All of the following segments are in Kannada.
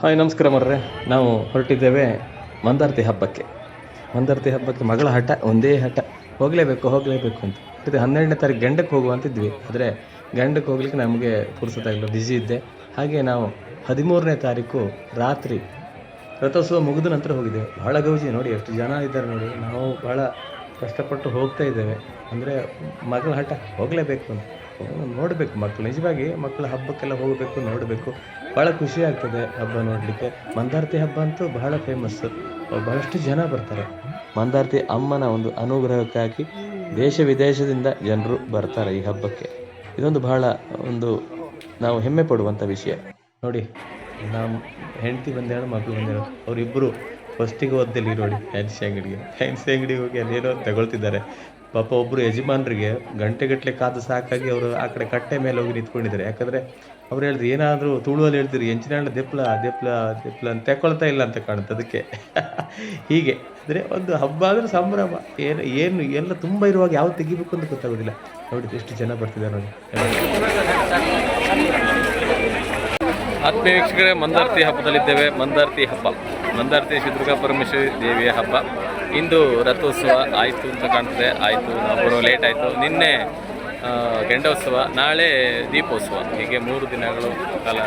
ಹಾಯ್, ನಮಸ್ಕಾರ ಮರ್ರೆ. ನಾವು ಹೊರಟಿದ್ದೇವೆ ಮಂದಾರ್ತಿ ಹಬ್ಬಕ್ಕೆ. ಮಂದಾರ್ತಿ ಹಬ್ಬಕ್ಕೆ ಮಗಳ ಹಠ, ಒಂದೇ ಹಠ. ಹೋಗಲೇಬೇಕು ಹೋಗಲೇಬೇಕು ಅಂತ. ಮತ್ತು ಹನ್ನೆರಡನೇ ತಾರೀಕು ಗಂಡಕ್ಕೆ ಹೋಗುವ ಅಂತಿದ್ವಿ. ಆದರೆ ಗಂಡಕ್ಕೆ ಹೋಗ್ಲಿಕ್ಕೆ ನಮಗೆ ಪುರ್ಸೊತ್ತಾಗಲಿಲ್ಲ ಬ್ಯುಸಿ ಇದ್ದೆ. ಹಾಗೆ ನಾವು ಹದಿಮೂರನೇ ತಾರೀಕು ರಾತ್ರಿ ರಥೋತ್ಸವ ಮುಗಿದ ನಂತರ ಹೋಗಿದ್ದೇವೆ. ಬಹಳ ಗೌಜಿ, ನೋಡಿ ಎಷ್ಟು ಜನ ಇದ್ದಾರೆ ನೋಡಿ. ನಾವು ಬಹಳ ಕಷ್ಟಪಟ್ಟು ಹೋಗ್ತಾ ಇದ್ದೇವೆ. ಅಂದರೆ ಮಗಳ ಹಠ, ಹೋಗಲೇಬೇಕು ಅಂತ. ನೋಡಬೇಕು ಮಕ್ಕಳು ನಿಜವಾಗಿ ಮಕ್ಕಳ ಹಬ್ಬಕ್ಕೆಲ್ಲ ಹೋಗಬೇಕು, ನೋಡಬೇಕು. ಭಾಳ ಖುಷಿ ಆಗ್ತದೆ ಹಬ್ಬ ನೋಡಲಿಕ್ಕೆ. ಮಂದಾರ್ತಿ ಹಬ್ಬ ಅಂತೂ ಬಹಳ ಫೇಮಸ್ ಬಹಳಷ್ಟು ಜನ ಬರ್ತಾರೆ. ಮಂದಾರ್ತಿ ಅಮ್ಮನ ಒಂದು ಅನುಗ್ರಹಕ್ಕಾಗಿ ದೇಶ ವಿದೇಶದಿಂದ ಜನರು ಬರ್ತಾರೆ ಈ ಹಬ್ಬಕ್ಕೆ. ಇದೊಂದು ಬಹಳ ಒಂದು ನಾವು ಹೆಮ್ಮೆ ಪಡುವಂಥ ವಿಷಯ. ನೋಡಿ ನಮ್ಮ ಹೆಂಡತಿ ಬಂದೇಳು ಮಕ್ಕಳು ಬಂದೇಳು ಅವರಿಬ್ಬರು ಫಸ್ಟಿಗೆ ಓದ್ದಲ್ಲಿ ನೋಡಿ, ಫ್ಯಾನ್ಸಿ ಅಂಗಡಿಗೆ. ಫ್ಯಾನ್ಸಿ ಅಂಗಡಿಗೆ ಹೋಗಿ ಅಲ್ಲೇನೋ ತಗೊಳ್ತಿದ್ದಾರೆ. ಪಾಪ ಒಬ್ಬರು ಯಜಮಾನ್ರಿಗೆ ಗಂಟೆಗಟ್ಟಲೆ ಕಾದು ಸಾಕಾಗಿ ಅವರು ಆ ಕಡೆ ಕಟ್ಟೆ ಮೇಲೆ ಹೋಗಿ ನಿಂತ್ಕೊಂಡಿದ್ದಾರೆ. ಯಾಕಂದರೆ ಅವ್ರು ಹೇಳಿದ್ರು, ಏನಾದರೂ ತುಳುವಲ್ಲಿ ಹೇಳ್ತೀರಿ ಎಂಚಿನಾಳ ದೆಪ್ಲ ದೆಪ್ಲ ದೆಪ್ಲ ಅಂತ ತೆಕ್ಕೊಳ್ತಾ ಇಲ್ಲ ಅಂತ ಕಾಣುತ್ತೆ ಅದಕ್ಕೆ. ಹೀಗೆ, ಅಂದರೆ ಒಂದು ಹಬ್ಬ ಅಂದರೆ ಸಂಭ್ರಮ, ಏನು ಏನು, ಎಲ್ಲ ತುಂಬ ಇರುವಾಗ ಯಾವ ತೆಗಿಬೇಕು ಅಂತ ಗೊತ್ತಾಗೋದಿಲ್ಲ. ನೋಡಿ ಎಷ್ಟು ಜನ ಬರ್ತಿದ್ದಾರೆ ನೋಡಿ. ಆತ್ಮೀಯ ವೀಕ್ಷಕರೇ, ಮಂದಾರ್ತಿ ಹಬ್ಬದಲ್ಲಿದ್ದೇವೆ. ಮಂದಾರ್ತಿ ಹಬ್ಬ. ಮಂದಾರ್ತಿ ಶ್ರೀ ದುರ್ಗಾ ಪರಮೇಶ್ವರಿ ದೇವಿಯ ಹಬ್ಬ. ಇಂದು ರಥೋತ್ಸವ ಆಯಿತು ಅಂತ ಕಾಣ್ತದೆ. ಆಯಿತು, ನಾವು ಬರೋ ಲೇಟ್ ಆಯಿತು. ನಿನ್ನೆ ಗೆಂಡೋತ್ಸವ, ನಾಳೆ ದೀಪೋತ್ಸವ. ಹೀಗೆ ಮೂರು ದಿನಗಳು ಕಾಲ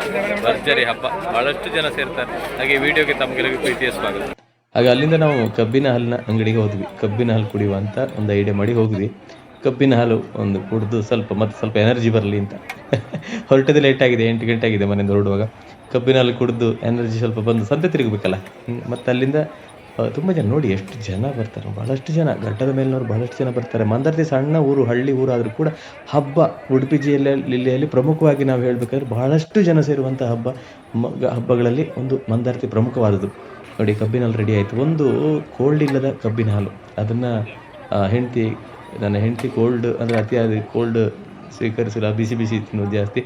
ಭರ್ಜರಿ ಹಬ್ಬ. ಬಹಳಷ್ಟು ಜನ ಸೇರ್ತಾರೆ. ಹಾಗೆ ವಿಡಿಯೋಗೆ ತಮಗೆಲ್ಲರಿಗೂ ಪ್ರೀತಿಯ ಸ್ವಾಗತ. ಹಾಗೆ ಅಲ್ಲಿಂದ ನಾವು ಕಬ್ಬಿನ ಹಾಲಿನ ಅಂಗಡಿಗೆ ಹೋದ್ವಿ. ಕಬ್ಬಿನ ಹಾಲು ಕುಡಿಯುವ ಅಂತ ಒಂದು ಐಡಿಯಾ ಮಾಡಿ ಹೋಗಿದ್ವಿ ಕಬ್ಬಿನ ಹಾಲು ಒಂದು ಕುಡಿದು ಸ್ವಲ್ಪ ಮತ್ತೆ ಸ್ವಲ್ಪ ಎನರ್ಜಿ ಬರಲಿ ಅಂತ. ಹೊರಟದ ಲೇಟ್ ಆಗಿದೆ, ಎಂಟು ಗಂಟೆ ಆಗಿದೆ ಮನೆಯಿಂದ ಹೊರಡುವಾಗ. ಕಬ್ಬಿನ ಹಾಲು ಕುಡಿದು ಎನರ್ಜಿ ಸ್ವಲ್ಪ ಬಂದು ಸಂತೆ ತಿರುಗಬೇಕಲ್ಲ. ಮತ್ತೆ ಅಲ್ಲಿಂದ ತುಂಬ ಜನ ನೋಡಿ ಎಷ್ಟು ಜನ ಬರ್ತಾರೆ. ಭಾಳಷ್ಟು ಜನ, ಘಟ್ಟದ ಮೇಲಿನವ್ರು ಭಾಳಷ್ಟು ಜನ ಬರ್ತಾರೆ. ಮಂದರ್ತಿ ಸಣ್ಣ ಊರು, ಹಳ್ಳಿ ಊರಾದರೂ ಕೂಡ ಹಬ್ಬ ಉಡುಪಿ ಜಿಲ್ಲೆಯಲ್ಲಿ ಪ್ರಮುಖವಾಗಿ ನಾವು ಹೇಳಬೇಕಾದ್ರೆ ಬಹಳಷ್ಟು ಜನ ಸೇರುವಂಥ ಹಬ್ಬ ಹಬ್ಬಗಳಲ್ಲಿ ಒಂದು ಮಂದಾರ್ತಿ ಪ್ರಮುಖವಾದದ್ದು. ನೋಡಿ ಕಬ್ಬಿನ ಹಾಲು ರೆಡಿ ಆಯಿತು. ಒಂದು ಕೋಲ್ಡ್ ಇಲ್ಲದ ಕಬ್ಬಿನ ಹಾಲು. ಅದನ್ನು ಹೆಂಡತಿ, ನನ್ನ ಹೆಂಡತಿ ಕೋಲ್ಡ್ ಅಂದರೆ ಅತಿಯಾದ ಕೋಲ್ಡ್ ಸ್ವೀಕರಿಸಿಲ್ಲ, ಬಿಸಿ ಬಿಸಿ ತಿನ್ನೋದು ಜಾಸ್ತಿ.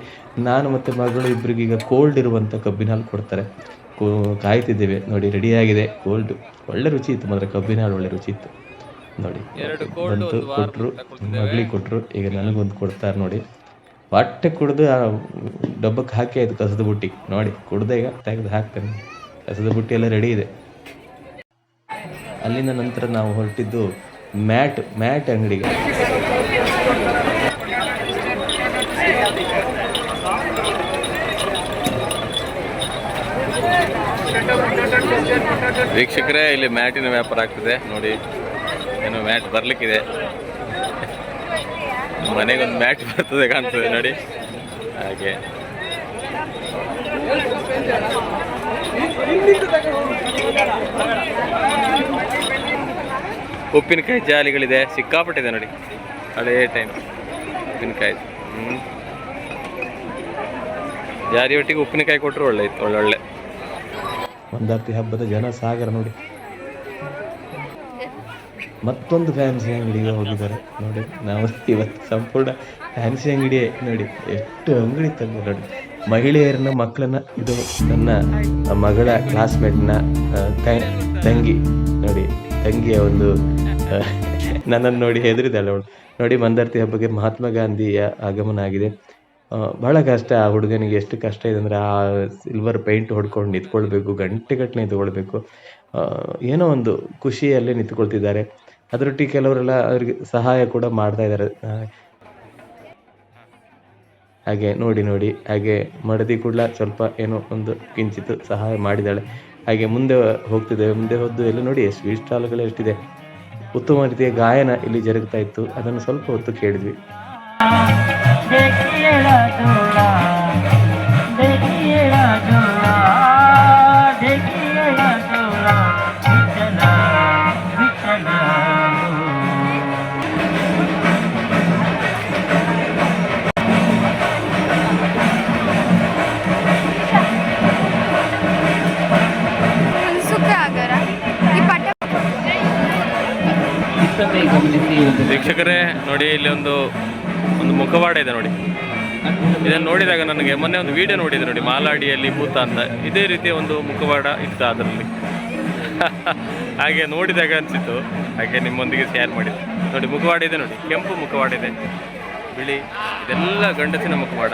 ನಾನು ಮತ್ತು ಮಗಳು ಇಬ್ಬರಿಗೀಗ ಕೋಲ್ಡ್ ಇರುವಂಥ ಕಬ್ಬಿನ ಹಾಲು ಕೊಡ್ತಾರೆ. ಕೋ- ಕಾಯ್ತಿದ್ದೇವೆ. ನೋಡಿ ರೆಡಿಯಾಗಿದೆ ಕೋಲ್ಡ್ ಒಳ್ಳೆ ರುಚಿ ಇತ್ತು. ಮಾತ್ರ ಕಬ್ಬಿನ ಹಾಲು ಒಳ್ಳೆ ರುಚಿ ಇತ್ತು. ನೋಡಿ ಬಂತು ಕೊಟ್ಟರು. ಮಗಳಿಗೆ ಕೊಟ್ಟರು ಈಗ ನನಗೊಂದು ಕೊಡ್ತಾರೆ ನೋಡಿ. ಹೊಟ್ಟೆ ಕುಡ್ದು ಆ ಡಬ್ಬಕ್ಕೆ ಹಾಕಿ ಆಯಿತು ಕಸದ ಬುಟ್ಟಿ. ನೋಡಿ ಕುಡ್ದೆ ಈಗ ತೆಗೆದು ಹಾಕ್ತೇನೆ. ಕಸದ ಬುಟ್ಟಿ ಎಲ್ಲ ರೆಡಿ ಇದೆ. ಅಲ್ಲಿಂದ ನಂತರ ನಾವು ಹೊರಟಿದ್ದು ಮ್ಯಾಟ್ ಮ್ಯಾಟ್ ಅಂಗಡಿಗೆ. ವೀಕ್ಷಕರೇ, ಇಲ್ಲಿ ಮ್ಯಾಟಿನ ವ್ಯಾಪಾರ ಆಗ್ತಿದೆ. ನೋಡಿ, ಏನು ಮ್ಯಾಟ್ ಬರ್ಲಿಕ್ಕಿದೆ. ಮನೆಗೊಂದು ಮ್ಯಾಟ್ ಬರ್ತದೆ ಕಾಣ್ತದೆ, ನೋಡಿ. ಹಾಗೆ. ಉಪ್ಪಿನಕಾಯಿ ಜಾಲಿಗಳಿದೆ, ಸಿಕ್ಕಾಪಟ್ಟಿದೆ ನೋಡಿ. ಹಳೇ ಟೈಮ್ ಉಪ್ಪಿನಕಾಯಿ. ಹ್ಞೂ ಜಾರಿ ಒಟ್ಟಿಗೆ ಉಪ್ಪಿನಕಾಯಿ ಕೊಟ್ಟರು ಒಳ್ಳೆ ಇತ್ತು ಒಳ್ಳೊಳ್ಳೆ ಮಂದಾರ್ತಿ ಹಬ್ಬದ ಜನ ಸಾಗರ ನೋಡಿ. ಮತ್ತೊಂದು ಫ್ಯಾನ್ಸಿ ಅಂಗಡಿಗೆ ಹೋಗಿದ್ದಾರೆ. ನೋಡಿ, ನಾವು ಇವತ್ತು ಸಂಪೂರ್ಣ ಫ್ಯಾನ್ಸಿ ಅಂಗಡಿಯೇ. ನೋಡಿ, ಎಷ್ಟು ಅಂಗಡಿ ತಂದು ನೋಡಿ. ಮಹಿಳೆಯರನ್ನ, ಮಕ್ಕಳನ್ನ, ಇದು ನನ್ನ ಮಗಳ ಕ್ಲಾಸ್ಮೇಟ್ನ ತಂಗಿ. ನೋಡಿ, ತಂಗಿಯ ಒಂದು ನನ್ನನ್ನು ನೋಡಿ ಹೆದರಿದ್ದಾಳೆ ಅವಳು. ನೋಡಿ, ಮಂದಾರ್ತಿ ಹಬ್ಬಕ್ಕೆ ಮಹಾತ್ಮ ಗಾಂಧಿಯ ಆಗಮನ ಆಗಿದೆ. ಬಹಳ ಕಷ್ಟ. ಆ ಹುಡುಗನಿಗೆ ಎಷ್ಟು ಕಷ್ಟ ಇದೆ ಅಂದರೆ ಆ ಸಿಲ್ವರ್ ಪೇಂಟ್ ಹೊಡ್ಕೊಂಡು ನಿಂತ್ಕೊಳ್ಬೇಕು ಗಂಟೆಗಟ್ಟಲೆ ನಿಂತ್ಕೊಳ್ಬೇಕು. ಏನೋ ಒಂದು ಖುಷಿಯಲ್ಲೇ ನಿಂತ್ಕೊಳ್ತಿದ್ದಾರೆ. ಅದರೊಟ್ಟಿಗೆ ಕೆಲವರೆಲ್ಲ ಅವರಿಗೆ ಸಹಾಯ ಕೂಡ ಮಾಡ್ತಾ ಇದ್ದಾರೆ. ಹಾಗೆ ನೋಡಿ ನೋಡಿ, ಹಾಗೆ ಮಡದಿ ಕೂಡ ಸ್ವಲ್ಪ ಏನೋ ಒಂದು ಕಿಂಚಿತ್ ಸಹಾಯ ಮಾಡಿದ್ದಾಳೆ. ಹಾಗೆ ಮುಂದೆ ಹೋಗ್ತಿದ್ದೇವೆ. ಮುಂದೆ ಹೋದ್ದು ಎಲ್ಲ ನೋಡಿ ಸ್ವೀಟ್ ಸ್ಟಾಲ್ಗಳು ಎಷ್ಟಿದೆ. ಉತ್ತಮ ರೀತಿಯ ಗಾಯನ ಇಲ್ಲಿ ಜರುಗ್ತಾ ಇತ್ತು. ಅದನ್ನು ಸ್ವಲ್ಪ ಹೊತ್ತು ಕೇಳಿದ್ವಿ. ವೀಕ್ಷಕರೇ ನೋಡಿ ಇಲ್ಲಿ ಒಂದು ಒಂದು ಮುಖವಾಡ ಇದೆ ನೋಡಿ. ಇದನ್ನು ನೋಡಿದಾಗ ನನಗೆ ಮೊನ್ನೆ ಒಂದು ವಿಡಿಯೋ ನೋಡಿದೆ ನೋಡಿ, ಮಾಲಾಡಿಯಲ್ಲಿ ಭೂತ ಅಂತ. ಇದೇ ರೀತಿಯ ಒಂದು ಮುಖವಾಡ ಇತ್ತು ಅದರಲ್ಲಿ. ಹಾಗೆ ನೋಡಿದಾಗ ಅನಿಸಿತು ಹಾಗೆ ನಿಮ್ಮೊಂದಿಗೆ ಶೇರ್ ಮಾಡಿದೆ ನೋಡಿ, ಮುಖವಾಡ ಇದೆ ನೋಡಿ, ಕೆಂಪು ಮುಖವಾಡ ಇದೆ. ಬಿಳಿ, ಇದೆಲ್ಲ ಗಂಡಸಿನ ಮುಖವಾಡ.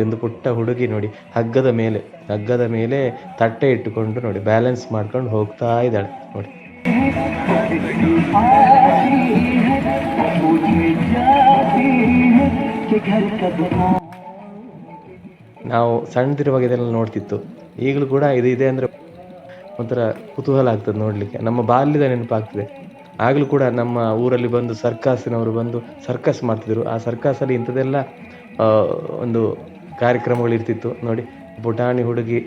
ಒಂದು ಪುಟ್ಟ ಹುಡುಗಿ ನೋಡಿ ಹಗ್ಗದ ಮೇಲೆ ಹಗ್ಗದ ಮೇಲೆ ತಟ್ಟೆ ಇಟ್ಟುಕೊಂಡು ನೋಡಿ ಬ್ಯಾಲೆನ್ಸ್ ಮಾಡ್ಕೊಂಡು ಹೋಗ್ತಾ ಇದ್ದಾಳೆ ನೋಡಿ. ನಾವು ಸಣ್ಣದಿರುವಾಗ ಇದೆಲ್ಲ ನೋಡ್ತಿತ್ತು. ಈಗಲೂ ಕೂಡ ಇದು ಇದೆ ಅಂದರೆ ಒಂಥರ ಕುತೂಹಲ ಆಗ್ತದೆ ನೋಡಲಿಕ್ಕೆ. ನಮ್ಮ ಬಾಲ್ಯದ ನೆನಪಾಗ್ತದೆ. ಆಗಲೂ ಕೂಡ ನಮ್ಮ ಊರಲ್ಲಿ ಬಂದು ಸರ್ಕಸ್ನವರು ಬಂದು ಸರ್ಕಸ್ ಮಾಡ್ತಿದ್ರು. ಆ ಸರ್ಕಸಲ್ಲಿ ಇಂಥದ್ದೆಲ್ಲ ಆ, ಒಂದು ಕಾರ್ಯಕ್ರಮಗಳು ಇರ್ತಿತ್ತು. ನೋಡಿ ಪುಟಾಣಿ ಹುಡುಗಿ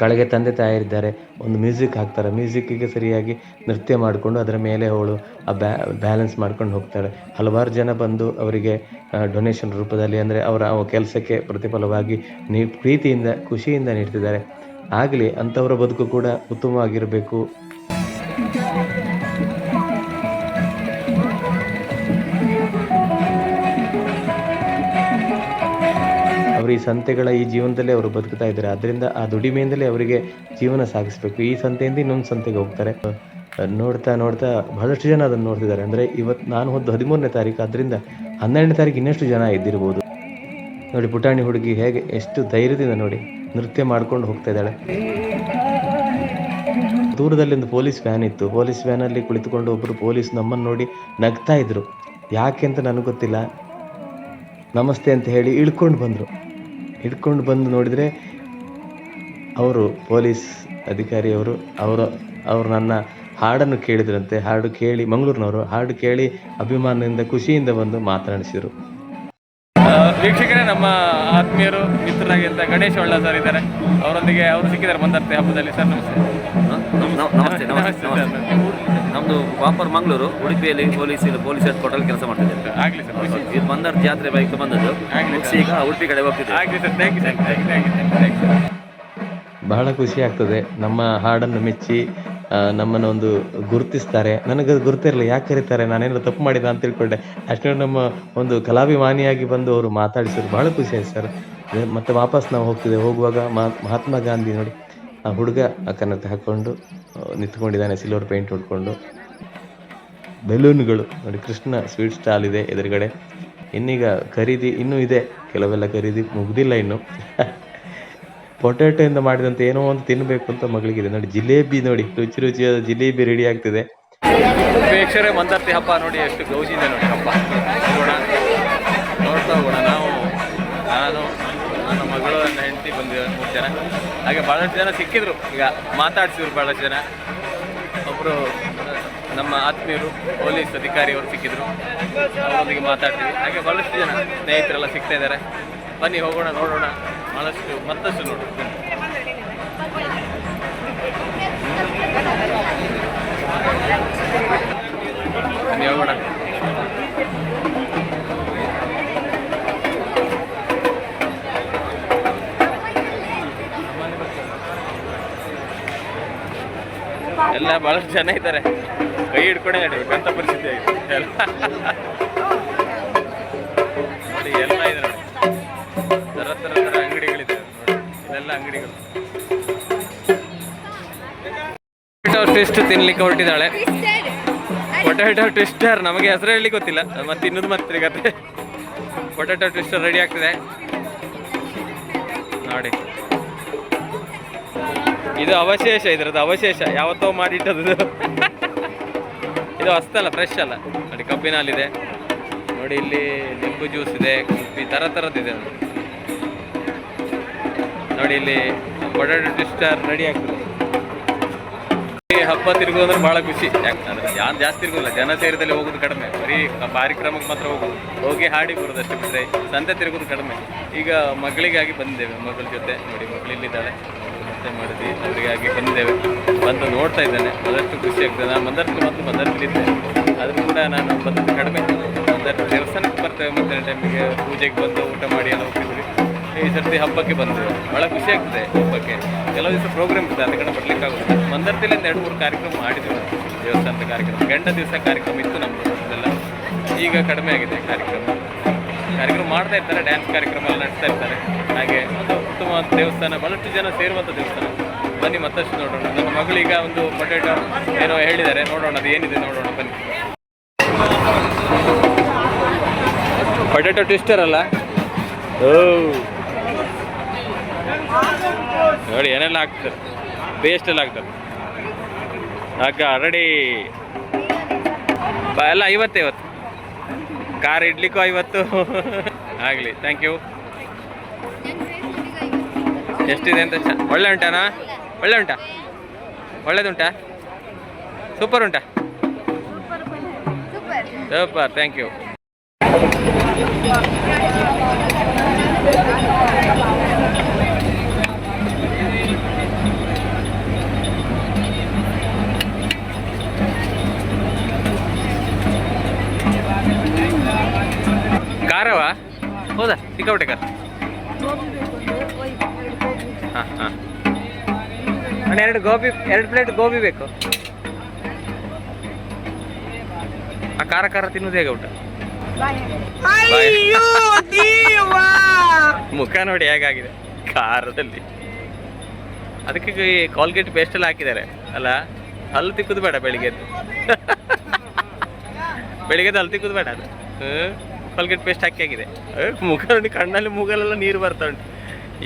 ಕಳೆಗೆ ತಂದೆ ತಾಯಿರಿದ್ದಾರೆ ಒಂದು ಮ್ಯೂಸಿಕ್ ಹಾಕ್ತಾರೆ. ಮ್ಯೂಸಿಕ್ಕಿಗೆ ಸರಿಯಾಗಿ ನೃತ್ಯ ಮಾಡಿಕೊಂಡು ಅದರ ಮೇಲೆ ಅವಳು ಆ ಬ್ಯಾ, ಬ್ಯಾಲೆನ್ಸ್ ಮಾಡ್ಕೊಂಡು ಹೋಗ್ತಾಳೆ. ಹಲವಾರು ಜನ ಬಂದು ಅವರಿಗೆ ಡೊನೇಷನ್ ರೂಪದಲ್ಲಿ ಅಂದರೆ ಅವರ ಕೆಲಸಕ್ಕೆ ಪ್ರತಿಫಲವಾಗಿ ನೀ, ಪ್ರೀತಿಯಿಂದ, ಖುಷಿಯಿಂದ ನೀಡ್ತಿದ್ದಾರೆ. ಆಗಲಿ, ಅಂಥವರ ಬದುಕು ಕೂಡ ಉತ್ತಮವಾಗಿರಬೇಕು. ಈ ಸಂತೆಗಳ ಈ ಜೀವನದಲ್ಲೇ ಅವರು ಬದುಕ್ತಾ ಇದ್ದಾರೆ. ಅದರಿಂದ ಆ ದುಡಿಮೆಯಿಂದಲೇ ಅವರಿಗೆ ಜೀವನ ಸಾಗಿಸ್ಬೇಕು. ಈ ಸಂತೆಯಿಂದ ಇನ್ನೊಂದು ಸಂತೆಗೆ ಹೋಗ್ತಾರೆ. ನೋಡ್ತಾ ನೋಡ್ತಾ ಬಹಳಷ್ಟು ಜನ ಅದನ್ನು ನೋಡ್ತಿದ್ದಾರೆ. ಅಂದರೆ ಇವತ್ತು ನಾನು ಹೊದ್ದು ಹದಿಮೂರನೇ ತಾರೀಕು ಅದರಿಂದ ಹನ್ನೆರಡನೇ ತಾರೀಕು ಇನ್ನಷ್ಟು ಜನ ಇದ್ದಿರ್ಬೋದು. ನೋಡಿ, ಪುಟಾಣಿ ಹುಡುಗಿ ಹೇಗೆ ಎಷ್ಟು ಧೈರ್ಯದಿಂದ ನೋಡಿ ನೃತ್ಯ ಮಾಡ್ಕೊಂಡು ಹೋಗ್ತಾ ಇದ್ದಾಳೆ. ದೂರದಲ್ಲಿ ಒಂದು ಪೊಲೀಸ್ ವ್ಯಾನ್ ಇತ್ತು. ಪೊಲೀಸ್ ವ್ಯಾನಲ್ಲಿ ಕುಳಿತುಕೊಂಡು ಒಬ್ಬರು ಪೊಲೀಸ್ ನಮ್ಮನ್ನು ನೋಡಿ ನಗ್ತಾ ಇದ್ರು. ಯಾಕೆ ಅಂತ ನನಗೆ ಗೊತ್ತಿಲ್ಲ. ನಮಸ್ತೆ ಅಂತ ಹೇಳಿ ಇಳ್ಕೊಂಡು ಬಂದರು. ಇಳ್ಕೊಂಡು ಬಂದು ನೋಡಿದರೆ ಅವರು ಪೊಲೀಸ್ ಅಧಿಕಾರಿಯವರು ಅವರು ಅವರು ನನ್ನ ಹಾಡನ್ನು ಕೇಳಿದ್ರಂತೆ. ಹಾಡು ಕೇಳಿ ಮಂಗಳೂರಿನವರು ಹಾಡು ಕೇಳಿ ಅಭಿಮಾನದಿಂದ ಖುಷಿಯಿಂದ ಬಂದು ಮಾತನಾಡಿಸಿದರು. ವೀಕ್ಷಕರೇ, ನಮ್ಮ ಆತ್ಮೀಯರು, ಮಿತ್ರರಾಗಿದ್ದ ಗಣೇಶ್ ಒಳ್ಳ ಸರ್ ಇದ್ದಾರೆ. ಅವರೊಂದಿಗೆ ಅವರು ಸಿಕ್ಕಿದ್ದಾರೆ ಬಂದರ್ತೆ ಹಬ್ಬದಲ್ಲಿ. ಸರ್ ನಮಸ್ತೆ. ನಮ್- ನಮಸ್ತೆ ನಮಸ್ತೆ ನಮ್ದು ಪ್ರಾಪರ್ ಮಂಗಳೂರು ಉಡುಪಿಯಲ್ಲಿ ಪೊಲೀಸ್ ಪೊಲೀಸ್ ಹೆಡ್ ಕ್ವಾರ್ಟರ್ ಕೆಲಸ ಮಾಡ್ತಿದ್ದೆ ಆಗಲಿ ಸರ್ ಖುಷಿ. ಇದು ಬಂದರ್ ಜಾತ್ರೆ ಬೈಕ್ ಬಂದದ್ದು. ಆಗ್ಲಿ ಈಗ ಉಡುಪಿ ಕಡೆ ಹೋಗ್ತಿದ್ದೆ ಆಗಲಿ sir thank you thank you thank you thank you ಬಹಳ ಖುಷಿ ಆಗ್ತದೆ. ನಮ್ಮ ಹಾಡನ್ನು ಮೆಚ್ಚಿ ನಮ್ಮನ್ನು ಒಂದು ಗುರುತಿಸ್ತಾರೆ. ನನಗೆ ಅದು ಗುರುತಿರಲಿಲ್ಲ. ಯಾಕೆ ಕರೀತಾರೆ? ನಾನೇನು ತಪ್ಪು ಮಾಡಿದ ಅಂತ ತಿಳ್ಕೊಂಡೆ. ಅಷ್ಟೇ ನಮ್ಮ ಒಂದು ಕಲಾಭಿಮಾನಿಯಾಗಿ ಬಂದು ಅವರು ಮಾತಾಡಿಸಿದ್ರು. ಭಾಳ ಖುಷಿ ಆಯ್ತು ಸರ್. ಮತ್ತೆ ವಾಪಸ್ ನಾವು ಹೋಗ್ತಿದ್ದೆ ಹೋಗುವಾಗ ಮಹಾ- ಮಹಾತ್ಮ ಗಾಂಧಿ ನೋಡಿ, ಆ ಹುಡುಗ ಆ ಕನ್ನಡತೆ ಹಾಕ್ಕೊಂಡು ನಿಂತ್ಕೊಂಡಿದ್ದಾನೆ ಸಿಲ್ವರ್ ಪೇಂಟ್ ಹೊಡ್ಕೊಂಡು ಬೆಲೂನ್ಗಳು ನೋಡಿ, ಕೃಷ್ಣ ಸ್ವೀಟ್ ಸ್ಟಾಲ್ ಇದೆ ಎದುರುಗಡೆ. ಇನ್ನೀಗ ಖರೀದಿ ಇನ್ನೂ ಇದೆ. ಕೆಲವೆಲ್ಲ ಖರೀದಿ ಮುಗ್ದಿಲ್ಲ ಇನ್ನು. ಪೊಟ್ಯಾಟೊಯಿಂದ ಮಾಡಿದಂತ ಏನೋ ಒಂದು ತಿನ್ನಬೇಕು ಅಂತ ಮಗಳಿಗಿದೆ. ನೋಡಿ, ಜಿಲೇಬಿ ನೋಡಿ, ರುಚಿ ರುಚಿಯಾದ ಜಿಲೇಬಿ ರೆಡಿ ಆಗ್ತಿದೆ. ವೀಕ್ಷಕರೇ ಮಂದರ್ತಿ ಹಬ್ಬ ನೋಡಿ, ಎಷ್ಟು ಗೌಜಿ ಇದೆ ನೋಡಿ ಹಬ್ಬ. ನೋಡ್ತಾ ಹೋಗೋಣ. ನಾವು, ನಾನು, ನನ್ನ ಮಗಳು ನನ್ನ ಹೆಂಡತಿ ಬಂದಿದ್ದಾರೆ ಮೂರು ಜನ. ಹಾಗೆ ಭಾಳಷ್ಟು ಜನ ಸಿಕ್ಕಿದ್ರು. ಈಗ ಮಾತಾಡ್ಸಿದ್ರು ಭಾಳಷ್ಟು ಜನ. ಒಬ್ಬರು ನಮ್ಮ ಆತ್ಮೀಯರು, ಪೊಲೀಸ್ ಅಧಿಕಾರಿಯವರು ಸಿಕ್ಕಿದ್ರು. ಅವರೊಂದಿಗೆ ಮಾತಾಡ್ತೀವಿ. ಹಾಗೆ ಭಾಳಷ್ಟು ಜನ ಸ್ನೇಹಿತರೆಲ್ಲ ಸಿಗ್ತಾ ಇದ್ದಾರೆ. ಬನ್ನಿ, ಹೋಗೋಣ, ನೋಡೋಣ. ಭಾಳಷ್ಟು ಮತ್ತಷ್ಟು ನೋಡೋಣ ಬನ್ನಿ, ಹೋಗೋಣ. ಎಲ್ಲ ಬಹಳಷ್ಟು ಜನ ಇದ್ದಾರೆ. ಕೈ ಹಿಡ್ಕೊಂಡೆ ಗಂತ ಪರಿಸ್ಥಿತಿ ಆಗಿದೆ. ಎಲ್ಲ. ಅಂಗಡಿಗಳು. ಪೊಟ್ಯಾಟೊ ಟ್ವಿಸ್ಟ್ ತಿನ್ಲಿಕ್ಕೆ ಹೊರಟಿದ್ದಾಳೆ. ಪೊಟ್ಯಾಟೊ ಟ್ವಿಸ್ಟರ್ ನಮಗೆ ಹೆಸರು ಹೇಳಿ ಗೊತ್ತಿಲ್ಲ. ಮತ್ತೆ ಇನ್ನೊಂದು ಮತ್ತೆ ಕತೆ ಪೊಟ್ಯಾಟೊ ಟ್ವಿಸ್ಟರ್ ರೆಡಿ ಆಗ್ತಿದೆ. ನೋಡಿ. ಇದು ಅವಶೇಷ, ಇದ್ರದ್ದು ಅವಶೇಷ. ಯಾವತ್ತೋ ಮಾಡಿಟ್ಟದ್ದು ಇದು. ಹೊಸ್ತಲ್ಲ ಫ್ರೆಶ್ ಅಲ್ಲ ನೋಡಿ ಕಬ್ಬಿನ ಹಾಲಿದೆ ನೋಡಿ, ಇಲ್ಲಿ ನಿಂಬು ಜ್ಯೂಸ್ ಇದೆ ಕುಪ್ಪಿ ಥರ ಥರದ್ದಿದೆ ನೋಡಿ. ನೋಡಿ ಇಲ್ಲಿ ಪೊಟ್ಯಾಟೊ ಡಿಸ್ಟಾರ್ ರೆಡಿ ಆಗ್ತದೆ ಹಬ್ಬ ತಿರುಗೋದ್ರೆ ಭಾಳ ಖುಷಿ. ಯಾಕಂದ್ರೆ ಯಾರು ಜಾಸ್ತಿ ತಿರುಗೋಲ್ಲ ಜನ ಸೇರಿದಲ್ಲಿ ಹೋಗೋದು ಕಡಿಮೆ. ಬರೀ ಕಾರ್ಯಕ್ರಮಕ್ಕೆ ಮಾತ್ರ ಹೋಗೋದು. ಹೋಗಿ ಹಾಡಿ ಬರೋದು ಅಷ್ಟೇ ಬಿಟ್ಟರೆ ಸಂತೆ ತಿರುಗೋದು ಕಡಿಮೆ. ಈಗ ಮಗಳಿಗಾಗಿ ಬಂದಿದ್ದೇವೆ, ಮಗಳ ಜೊತೆ. ನೋಡಿ, ಮಗಳು ಇಲ್ಲಿದ್ದಾಳೆ. ಮತ್ತೆ ಮಾಡಿದ್ವಿ ಅವರಿಗಾಗಿ ಬಂದಿದ್ದೇವೆ. ಬಂದು ನೋಡ್ತಾ ಇದ್ದೇನೆ. ಅದಷ್ಟು ಖುಷಿ ಆಗ್ತದೆ. ನಾನು ಮಂದರ್ತಿ ಮತ್ತು ಮದರ್ಸ್ಲಿದ್ದೆ ಆದರೂ ಕೂಡ ನಾನು ಬಂದದ್ದು ಕಡಿಮೆ. ಮಂದರ್ತಿ ದೇವಸ್ಥಾನಕ್ಕೆ ಬರ್ತೇವೆ ಮತ್ತೆ ಟೈಮಿಗೆ ಪೂಜೆಗೆ ಬಂದು ಊಟ ಮಾಡಿ ಎಲ್ಲ ಹೋಗ್ತಿದ್ವಿ ಈ ಸರ್ತಿ ಹಬ್ಬಕ್ಕೆ ಬಂದಿದೆ ಭಾಳ ಖುಷಿ ಆಗ್ತದೆ ಹಬ್ಬಕ್ಕೆ. ಕೆಲವು ದಿವಸ ಪ್ರೋಗ್ರಾಮ್ ಇದೆ ಅದಕ್ಕೆ ಬರ್ಲಿಕ್ಕೆ ಆಗುತ್ತೆ ಮಂದರ್ತಿಲಿ ಎರಡು, ಮೂರು ಕಾರ್ಯಕ್ರಮ ಮಾಡಿದ್ವಿ ದೇವಸ್ಥಾನದ ಕಾರ್ಯಕ್ರಮ. ಗಂಡ ದಿವಸ ಕಾರ್ಯಕ್ರಮ ಇತ್ತು ನಮ್ಮ ಅದೆಲ್ಲ ಈಗ ಕಡಿಮೆ ಆಗಿದೆ ಕಾರ್ಯಕ್ರಮ. ಕಾರ್ಯಕ್ರಮ ಮಾಡ್ತಾ ಇರ್ತಾರೆ ಡ್ಯಾನ್ಸ್ ಕಾರ್ಯಕ್ರಮ ಎಲ್ಲ ನಡೆಸ್ತಾ ಇರ್ತಾರೆ. ಹಾಗೆ ಒಂದು ಉತ್ತಮವಾದ ದೇವಸ್ಥಾನ, ಬಹಳಷ್ಟು ಜನ ಸೇರುವಂಥ ದೇವಸ್ಥಾನ. ಬನ್ನಿ ಮತ್ತಷ್ಟು ನೋಡೋಣ. ನನ್ನ ಮಗಳೀಗ ಒಂದು ಪೊಟೇಟೊ ಏನೋ ಹೇಳಿದ್ದಾರೆ. ನೋಡೋಣ, ಅದು ಏನಿದೆ ನೋಡೋಣ, ಬನ್ನಿ. ಪೊಟೇಟೊ ಟ್ವಿಸ್ಟರ್ ಅಲ್ಲ? ಓ. ನೋಡಿ, ಏನೆಲ್ಲ ಹಾಕ್ತಾರೆ ಪೇಸ್ಟ್ ಎಲ್ಲ ಹಾಕ್ತಾರೆ ಅಕ್ಕ ರೆಡಿ ಎಲ್ಲ ಐವತ್ತು ಇವತ್ತು ಕಾರ್ ಇಡ್ಲಿಕ್ಕೂ ಐವತ್ತು. ಆಗಲಿ ಥ್ಯಾಂಕ್ ಯು ಎಷ್ಟಿದೆ ಅಂತ ಒಳ್ಳೆ ಉಂಟಾನಾ? ಒಳ್ಳೆ ಉಂಟಾ? ಒಳ್ಳೇದುಂಟಾ ಸೂಪರ್ ಉಂಟಾ? ಸೂಪರ್ ಥ್ಯಾಂಕ್ ಯು ಖಾರವ ಹೌದಾ ಸಿಕ್ಕಾಪಟ್ಟೆ ಖಾರ ಹಾಂ ಹಾಂ. ಅಣ್ಣ ಎರಡು ಗೋಬಿ ಎರಡು ಪ್ಲೇಟ್ ಗೋಬಿ ಬೇಕು. ಆ ಖಾರ ಖಾರ ತಿನ್ನೋದು ಹೇಗೆ ಊಟ? ಮುಖ ನೋಡಿ ಹೇಗಾಗಿದೆ? ಖಾರದಲ್ಲಿ. ಅದಕ್ಕೆ ಈ ಕಾಲ್ಗೇಟ್ ಪೇಸ್ಟ್ ಎಲ್ಲ ಹಾಕಿದ್ದಾರೆ. ಅಲ್ಲ ಹಲ್ಲು ತಿಕ್ಕುದು ಬೇಡ ಬೆಳಿಗ್ಗೆ ಬೆಳಿಗ್ಗೆದ್ದು ಬೆಳಿಗ್ಗೆ ಹಲ್ಲು ತಿಕ್ಕುದು ಬೇಡ ಅದು. ಕಾಲ್ಗೇಟ್ ಪೇಸ್ಟ್ ಹಾಕಿ ಆಗಿದೆ. ಮುಖ ನೋಡಿ ಕಣ್ಣಲ್ಲಿ ಮುಗಲೆಲ್ಲ ನೀರು ಬರ್ತಾ ಉಂಟು.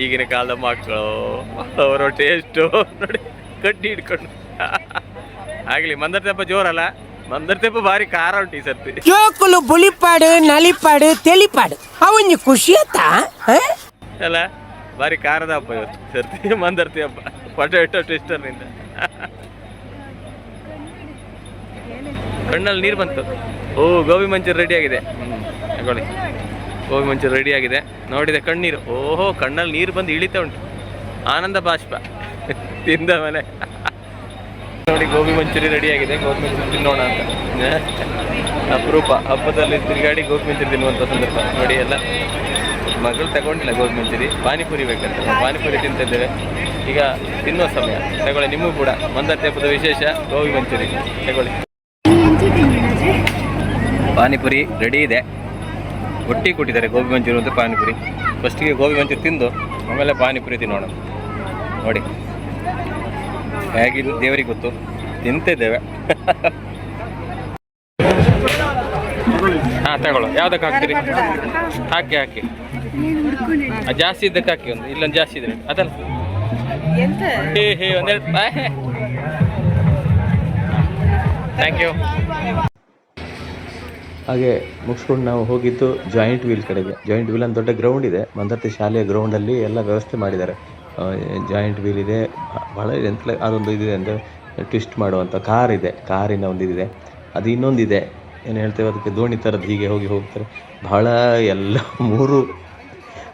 ಈಗಿನ ಕಾಲದ ಮಕ್ಕಳು ಅವರ ಟೇಸ್ಟು ನೋಡಿ ಕಡ್ಡಿ ಹಿಡ್ಕೊಂಡು. ಆಗಲಿ ಮಂದರ್ ತೆಪ್ಪ ಜೋರಲ್ಲ. ಮಂದರ್ ತೆಪ್ಪ ಭಾರಿ ಖಾರ ಉಂಟು ಈ ಸರ್ತಿ. ಜೋಕುಲು ಬುಳಿಪಾಡು ನಲಿಪಾಡು ತೆಲಿಪಾಡು. ಅವನ್ ಖುಷಿ ಆತಾ ಅಲ್ಲ ಭಾರಿ ಖಾರದ ಹಬ್ಬ ಇವತ್ತು ಸರ್ತಿ. ಮಂದರ್ತಿ ಹಬ್ಬ ಟೇಸ್ಟರ್ ಟ್ವಿಸ್ಟರ್ನಿಂದ ಕಣ್ಣಲ್ಲಿ ನೀರು ಬಂತು. ಓ ಗೋಬಿ ಮಂಚೂರಿ ರೆಡಿ ಆಗಿದೆ. ತಗೊಳ್ಳಿ. ಗೋಬಿ ಮಂಚೂರಿ ರೆಡಿ ಆಗಿದೆ. ನೋಡಿದೆ ಕಣ್ಣೀರು. ಓಹೋ ಕಣ್ಣಲ್ಲಿ ನೀರು ಬಂದು ಇಳಿತಾ ಉಂಟು. ಆನಂದ ಬಾಷ್ಪ. ತಿಂದ ಮೇಲೆ. ನೋಡಿ ಗೋಬಿ ಮಂಚೂರಿ ರೆಡಿ ಆಗಿದೆ. ಗೋಬಿ ಮಂಚೂರಿ ತಿನ್ನೋಣ ಅಂತ. ಅಪರೂಪ. ಹಬ್ಬದಲ್ಲಿ ತಿರುಗಾಡಿ ಗೋಬಿ ಮಂಚೂರಿ ತಿನ್ನುವಂಥ ಸಂದರ್ಭ. ನೋಡಿ ಎಲ್ಲ ಮಗಳು ತಗೊಂಡಿಲ್ಲ ಗೋಬಿ ಮಂಚೂರಿ. ಪಾನಿಪುರಿ ಬೇಕಂತ. ಪಾನಿಪುರಿ ತಿಂತಿದ್ದೇವೆ. ಈಗ ತಿನ್ನುವ ಸಮಯ. ತಗೊಳ್ಳಿ ನಿಮಗೂ ಕೂಡ. ಮಂದರ್ ಹಬ್ಬದ ವಿಶೇಷ ಗೋಬಿ ಮಂಚೂರಿ. ತಗೊಳ್ಳಿ. ಪಾನಿಪುರಿ ರೆಡಿ ಇದೆ. ಒಟ್ಟಿಗೆ ಕೊಟ್ಟಿದ್ದಾರೆ ಗೋಬಿ ಮಂಚೂರಿ ಮತ್ತು ಪಾನಿಪುರಿ. ಫಸ್ಟಿಗೆ ಗೋಬಿ ಮಂಚೂರಿ ತಿಂದು, ಆಮೇಲೆ ಪಾನಿಪುರಿ ತಿನ್ನೋಣ. ನೋಡಿ. ಹೇಗಿದ್ದು ದೇವರಿಗೆ ಗೊತ್ತು. ತಿಂತಿದ್ದೇವೆ. ಹಾಂ ತಗೊಳ್ಳೋ ಯಾವ್ದಕ್ಕೆ ಹಾಕ್ತೀರಿ? ಹಾಕಿ ಹಾಕಿ. ಜಾಸ್ತಿ ಇದ್ದಕ್ಕೆ ಹಾಕಿ ಒಂದು. ಇಲ್ಲೊಂದು ಜಾಸ್ತಿ ಇದ್ರೆ. ಅದಲ್ಲ. ಹೇ ಹೇ, ಒಂದೆರಡು. ಥ್ಯಾಂಕ್ ಯು ಹಾಗೆ ಮುಗಿಸ್ಕೊಂಡು ನಾವು ಹೋಗಿದ್ದು ಜಾಯಿಂಟ್ ವೀಲ್ ಕಡೆಗೆ. ಜಾಯಿಂಟ್ ವೀಲ್ ಅಂತ ದೊಡ್ಡ ಗ್ರೌಂಡ್ ಇದೆ. ಮಂದರ್ತಿ ಶಾಲೆಯ ಗ್ರೌಂಡಲ್ಲಿ ಎಲ್ಲ ವ್ಯವಸ್ಥೆ ಮಾಡಿದ್ದಾರೆ. ಜಾಯಿಂಟ್ ವೀಲ್ ಇದೆ. ಭಾಳ ಎಂತ ಅದೊಂದು ಇದಿದೆ ಅಂದರೆ ಟ್ವಿಸ್ಟ್ ಮಾಡುವಂಥ ಕಾರ್ ಇದೆ. ಕಾರಿನ ಒಂದು ಇದಿದೆ. ಅದು ಇನ್ನೊಂದಿದೆ. ಏನು ಹೇಳ್ತೇವೆ? ಅದಕ್ಕೆ ದೋಣಿ ಥರದ್ದು ಹೀಗೆ ಹೋಗಿ ಹೋಗ್ತಾರೆ. ಬಹಳ ಎಲ್ಲ ಮೂರು,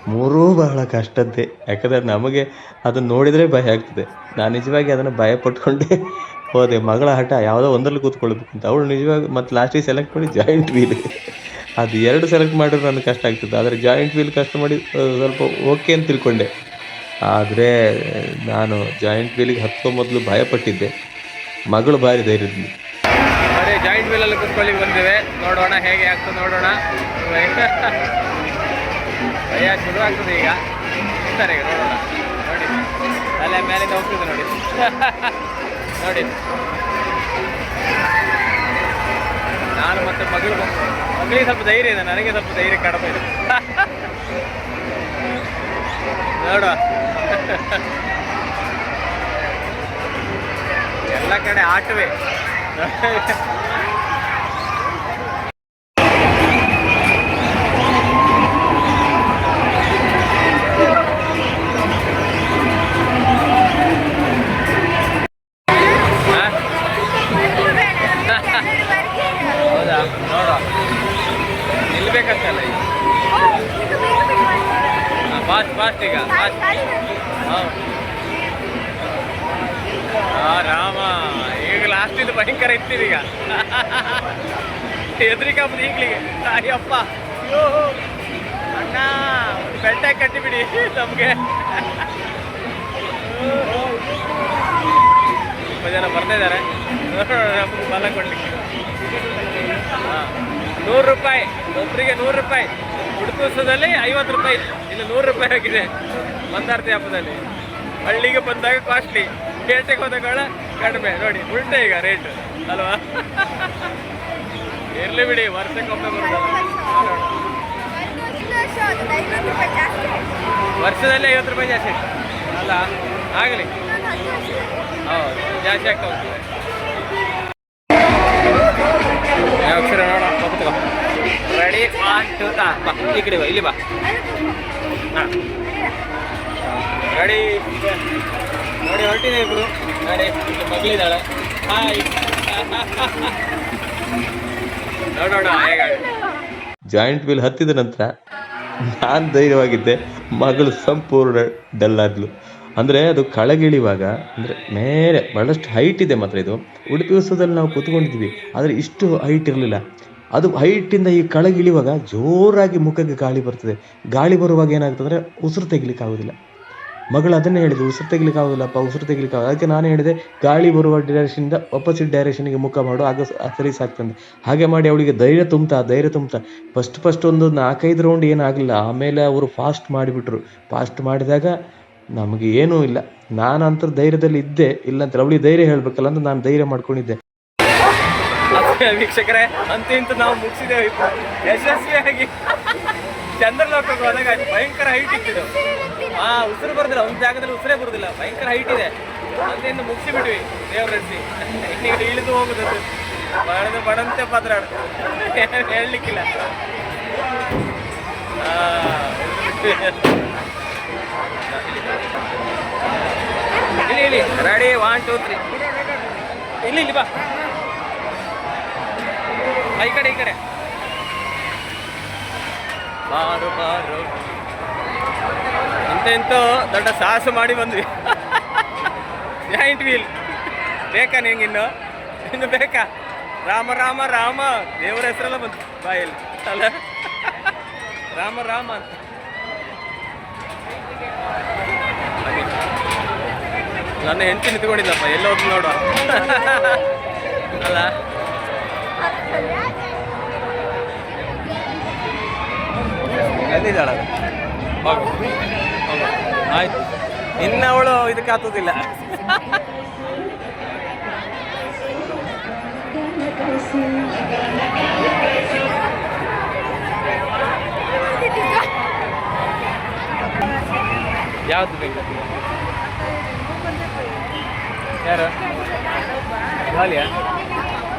ಮೂರೂ ಬಹಳ ಕಷ್ಟದ್ದೇ. ಯಾಕಂದರೆ ನಮಗೆ ಅದನ್ನು ನೋಡಿದರೆ ಭಯ ಆಗ್ತದೆ. ನಾನು ನಿಜವಾಗಿ ಅದನ್ನು ಭಯ ಪಟ್ಕೊಂಡೇ ಹೋದೆ, ಮಗಳ ಹಠ ಯಾವುದೋ ಒಂದರಲ್ಲಿ ಕೂತ್ಕೊಳ್ಬೇಕು ಅಂತ. ಅವಳು ನಿಜವಾಗಿ ಮತ್ತು ಲಾಸ್ಟಿಗೆ ಸೆಲೆಕ್ಟ್ ಮಾಡಿ ಜಾಯಿಂಟ್ ವೀಲ್ ಅದು ಎರಡು ಸೆಲೆಕ್ಟ್ ಮಾಡಿದ್ರೆ ನನಗೆ ಕಷ್ಟ ಆಗ್ತದೆ. ಆದರೆ ಜಾಯಿಂಟ್ ವೀಲ್ ಕಷ್ಟ ಮಾಡಿ ಸ್ವಲ್ಪ ಓಕೆ ಅಂತ ತಿಳ್ಕೊಂಡೆ. ಆದರೆ ನಾನು ಜಾಯಿಂಟ್ ವೀಲಿಗೆ ಹತ್ತೋ ಮೊದಲು ಭಯಪಟ್ಟಿದ್ದೆ. ಮಗಳು ಭಾರಿ ಧೈರ್ಯದಿಂದ ಅದೇ ಜಾಯಿಂಟ್ ವೀಲಲ್ಲಿ ಕೂತ್ಕೊಳ್ಳಿ, ಬಂದಿವೆ. ನೋಡೋಣ ಹೇಗೆ ಆಗ್ತದೆ, ನೋಡೋಣ. ಭಯ ಶುರು ಆಗ್ತದೆ ಈಗ. ನೋಡೋಣ. ನೋಡಿ. ತಲೆ ಮೇಲೆ ಹೋಗ್ತದೆ ನೋಡಿ. ನೋಡಿ ನಾನು ಮತ್ತೆ ಮಗಳು ಮಗಳಿಗೆ ಸ್ವಲ್ಪ ಧೈರ್ಯ ಇದೆ, ನನಗೆ ಸ್ವಲ್ಪ ಧೈರ್ಯ ಕಡಿಮೆ ಇದೆ. ನೋಡುವ. ಎಲ್ಲ ಕಡೆ ಆಟವೇ. ಎದುರಿಕಾಪದ ಈಗ್ಲಿಗೆ. ಅಯ್ಯಪ್ಪ. ಅಯ್ಯೋ ಅಣ್ಣ ಬೆಟ್ಟ ಕಟ್ಟಿಬಿಡಿ ನಮಗೆ. ತುಂಬ ಜನ ಬರ್ತಾ ಇದ್ದಾರೆ. ಬಲ ಕೊಡ್ಲಿಕ್ಕೆ ನೂರು ರೂಪಾಯಿ. ಒಬ್ಬರಿಗೆ ನೂರು ರೂಪಾಯಿ. ಉಡುಪುಸದಲ್ಲಿ ಐವತ್ತು ರೂಪಾಯಿ. ಇಲ್ಲಿ ನೂರು ರೂಪಾಯಿ ಆಗಿದೆ. ಮಂದಾರ್ತಿ ಹಬ್ಬದಲ್ಲಿ. ಹಳ್ಳಿಗೆ ಬಂದಾಗ ಕಾಸ್ಟ್ಲಿ ಪೇಟೆಗೆ ಹೋದಾಗ ಕಡಿಮೆ. ನೋಡಿ, ಉಲ್ಟೆ ಈಗ ರೇಟ್ ಅಲ್ವಾ? ಇರ್ಲಿ ಬಿಡಿ, ವರ್ಷಕ್ಕೊಮ್ಮೆ ನೋಡೋಣ. ವರ್ಷದಲ್ಲಿ ಐವತ್ತು ರೂಪಾಯಿ ಜಾಸ್ತಿ ಅಲ್ಲ, ಆಗಲಿ. ಹೌದು, ಜಾಸ್ತಿ ಆಗ್ತಾ ಹೋಗ್ತದೆ. ಯಾವ ಅಕ್ಷರ ನೋಡ ಕೂತ್ಕೋ ರೆಡಿ ಬಾ, ಈ ಕಡೆ ಬಾ, ಇಲ್ಲಿ ಬಾ. ಹಾಂ. ರೆಡಿ ನೋಡಿ, ಹೊರಟಿದೆ ಇಬ್ಬರು ಮಗಳಿದ್ದಾಳೆ. ಹಾಯ್ ನೋಡೋಣ ಜಾಯಿಂಟ್ ವೀಲ್ ಹತ್ತಿದ ನಂತರ ನಾನು ಧೈರ್ಯವಾಗಿದ್ದೆ. ಮಗಳು ಸಂಪೂರ್ಣ ಡಲ್ ಆದ್ಲು ಅಂದರೆ ಅದು ಕಳಗಿಳಿವಾಗ, ಅಂದರೆ ಮೇಲೆ ಭಾಳಷ್ಟು ಹೈಟ್ ಇದೆ ಮಾತ್ರ ಇದು. ಉಡುಪಿ ಉತ್ಸವದಲ್ಲಿ ನಾವು ಕೂತ್ಕೊಂಡಿದ್ವಿ, ಆದರೆ ಇಷ್ಟು ಹೈಟ್ ಇರಲಿಲ್ಲ. ಅದು ಹೈಟಿಂದ ಈ ಕಳಗಿಳಿವಾಗ ಜೋರಾಗಿ ಮುಖಕ್ಕೆ ಗಾಳಿ ಬರ್ತದೆ. ಗಾಳಿ ಬರುವಾಗ ಏನಾಗ್ತದೆ ಉಸಿರು ತೆಗಿಲಿಕ್ಕೆ ಆಗೋದಿಲ್ಲ ಮಗಳು ಅದನ್ನೇ ಹೇಳಿದ್ರು ಉಸಿರು ತೆಗಿಲಿಕ್ಕಾಗೋದಿಲ್ಲಪ್ಪ ಉಸಿರು ತೆಗಿಲಿಕ್ಕೆ ಆಗೋದು ಅದಕ್ಕೆ ನಾನು ಹೇಳಿದೆ, ಗಾಳಿ ಬರುವ ಡೈರೆಕ್ಷನಿಂದ ಅಪೋಸಿಟ್ ಡೈರೆಕ್ಷನ್ಗೆ ಮುಖ ಮಾಡು, ಆಗ ಸರಿ ಸಾಕ್ತಂದೆ ಹಾಗೆ ಮಾಡಿ ಅವಳಿಗೆ ಧೈರ್ಯ ತುಂಬ್ತಾ ಧೈರ್ಯ ತುಂಬ್ತಾ. ಫಸ್ಟ್ ಫಸ್ಟ್ ಒಂದು ನಾಲ್ಕೈದು ರೌಂಡ್ ಏನಾಗಲಿಲ್ಲ. ಆಮೇಲೆ ಅವರು ಫಾಸ್ಟ್ ಮಾಡಿಬಿಟ್ರು. ಫಾಸ್ಟ್ ಮಾಡಿದಾಗ ನಮಗೆ ಏನೂ ಇಲ್ಲ. ನಾನು ಅಂತ ಧೈರ್ಯದಲ್ಲಿ ಇದ್ದೆ ಇಲ್ಲಂತ ಅವಳಿಗೆ ಧೈರ್ಯ ಹೇಳಬೇಕಲ್ಲ ಅಂತ ನಾನು ಧೈರ್ಯ ಮಾಡ್ಕೊಂಡಿದ್ದೆ. ವೀಕ್ಷಕರೇ, ಅಂತೂ ಇಂತೂ ನಾವು ಮುಗಿಸಿದ್ದೇವೆ. ಯಶಸ್ವಿಯಾಗಿ. ಚಂದ್ರಲೋಕಕ್ಕೆ ಹೋದಾಗ ಅದು ಭಯಂಕರ ಹೈಟ್ ಇಟ್ಟಿದ್ದು ಆ, ಉಸಿರು ಬರೋದಿಲ್ಲ, ಒಂದು ಜಾಗದಲ್ಲಿ ಉಸಿರೇ ಬರೋದಿಲ್ಲ. ಭಯಂಕರ ಹೈಟ್ ಇದೆ. ಅಂತ ಇಂದು ಮುಗಿಸಿ ಬಿಟ್ವಿ ದೇವರಸಿ ಈಗ ಇಳಿದು ಹೋಗುದು ಬಡದು ಬಡಂತೆ ಪಾತ್ರ ಹೇಳಲಿಕ್ಕಿಲ್ಲ. ಇಲ್ಲಿ ಇಲ್ಲಿ. ರೆಡಿ ಒನ್ ಟೂ ತ್ರೀ ಇಲ್ಲಿ ಇಲ್ಲಿ ಬಾ. ಈ ಕಡೆ ಈ ಕಡೆ. ಬಾರು ಬಾರು. ದೊಡ್ಡ ಸಾಹಸ ಮಾಡಿ ಬಂದ್ವಿ. ಜಾಯಿಂಟ್ ವೀಲ್ ಬೇಕಾ ನಿಂಗೆ ಇನ್ನು? ಬೇಕಾ? ರಾಮ ರಾಮ ರಾಮ. ದೇವರ ಹೆಸರೆಲ್ಲ ಬಂತು. ಬಾಯಲ್ಲಿ. ಅಲ್ಲ? ರಾಮ ರಾಮ ಅಂತ. ನನ್ನ ಹೆಂಡತಿ ಎಲ್ಲ ಹೋಗಿ ನೋಡುವ. ಅಲ್ಲ? ಎಲ್ಲಿದ್ದಾಳ. ಆಯ್ತು. ಇನ್ನು ಅವಳು ಇದಕ್ಕೆ ಹತ್ತುದಿಲ್ಲ. ಯಾವ್ದು ಬೇಕು? ಯಾರು? ವಾಲಿಯಾ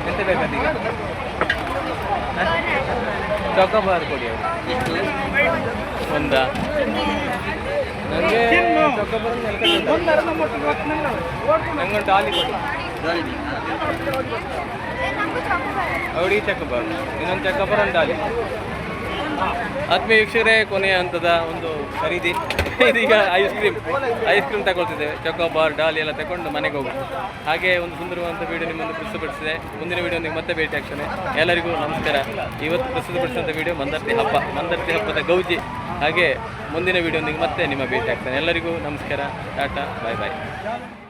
ಎಂತ ಬೇಕಂತೀಗ ಚೊಕೊಬಾರ್ ಕೊಡಿ ಅವರು. ಒಂದಾ. ನನಗೆ ನಂಗೊಂದು ಡಾಲಿ ಕೊಡಿ. ಅವಡಿ ಬರ ಇನ್ನೊಂದು ಚಕ್ಕ ಒಂದು ಡಾಲಿ ಆತ್ಮೀಯ ವೀಕ್ಷಕರೇ, ಕೊನೆಯ ಹಂತದ ಒಂದು ಖರೀದಿ. ಇದೀಗ ಐಸ್ ಕ್ರೀಮ್ ಐಸ್ ಕ್ರೀಮ್ ತಗೊಳ್ತಿದ್ದೇವೆ. ಚೊಕೊಬಾರ್ ಡಾಲಿ ಎಲ್ಲ ತಗೊಂಡು ಮನೆಗೆ ಹೋಗೋದು ಹಾಗೆ ಒಂದು ಸುಂದರವಾದಂಥ ವಿಡಿಯೋ ನಿಮ್ಮನ್ನು ಪ್ರಸ್ತುತಪಡಿಸಿದೆ. ಮುಂದಿನ ವಿಡಿಯೋನಿಗೆ ಮತ್ತೆ ಭೇಟಿ ಆಗ್ತಾನೆ. ಎಲ್ಲರಿಗೂ ನಮಸ್ಕಾರ. ಇವತ್ತು ಪ್ರಸ್ತುತಪಡಿಸಿದಂಥ ವಿಡಿಯೋ ಮಂದರ್ತಿ ಹಬ್ಬ. ಮಂದರ್ತಿ ಹಬ್ಬದ ಗೌಜಿ. ಹಾಗೆ ಮುಂದಿನ ವಿಡಿಯೋನಿಗೆ ಮತ್ತೆ ನಿಮ್ಮ ಭೇಟಿ ಆಗ್ತಾನೆ. ಎಲ್ಲರಿಗೂ ನಮಸ್ಕಾರ. ಟಾಟಾ ಬಾಯ್ ಬಾಯ್